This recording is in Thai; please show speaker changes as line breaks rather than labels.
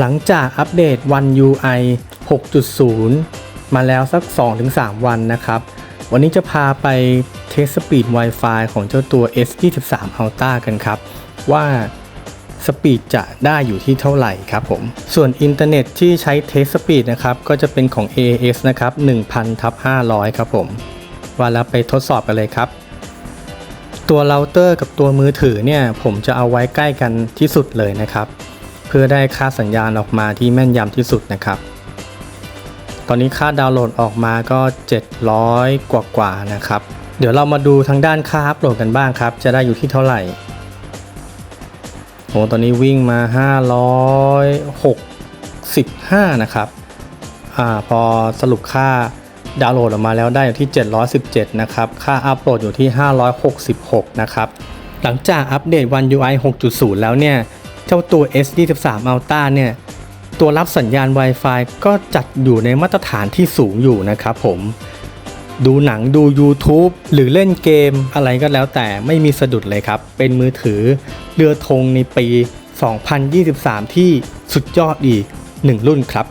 หลังจากอัปเดต One UI 6.0 มาแล้วสัก 2-3 วันนะครับ วันนี้จะพาไปเทสสปีด Wi-Fi ของเจ้าตัว S23 Ultra กันครับ ว่าสปีดจะได้อยู่ที่เท่าไหร่ครับผม ส่วนอินเทอร์เน็ตที่ใช้เทสสปีดนะครับ ก็จะเป็นของ AAS นะครับ 1000ทับ500 ครับผมว่าแล้วไปทดสอบกันเลยครับ ตัวเราเตอร์กับตัวมือถือเนี่ย ผมจะเอาไว้ใกล้กันที่สุดเลยนะครับ เพื่อได้ค่าสัญญาณออกมาที่แม่นยำที่สุดนะครับ ตอนนี้ค่าดาวน์โหลดออกมาก็ 700 กว่ากว่านะครับ เดี๋ยวเรามาดูทางด้านค่าอัพโหลดกันบ้างครับ จะได้อยู่ที่เท่าไหร่โหตอนนี้วิ่งมา 565 นะครับอ่าพอสรุปค่าดาวน์โหลดออกมาแล้วได้อยู่ที่ 717 นะครับ ค่าอัพโหลดอยู่ที่ 566 นะครับ หลังจากอัปเดต One UI 6.0 แล้วเนี่ย เจ้าตัว S23 Ultra เนี่ยตัวรับสัญญาณ Wi-Fi ก็จัดอยู่ในมาตรฐานที่สูงอยู่นะครับผมดูหนังดู YouTube หรือเล่นเกมอะไรก็แล้วแต่ไม่มีสะดุดเลยครับ เป็นมือถือเรือธงในปี 2023 ที่สุดยอดอีก 1 รุ่นครับ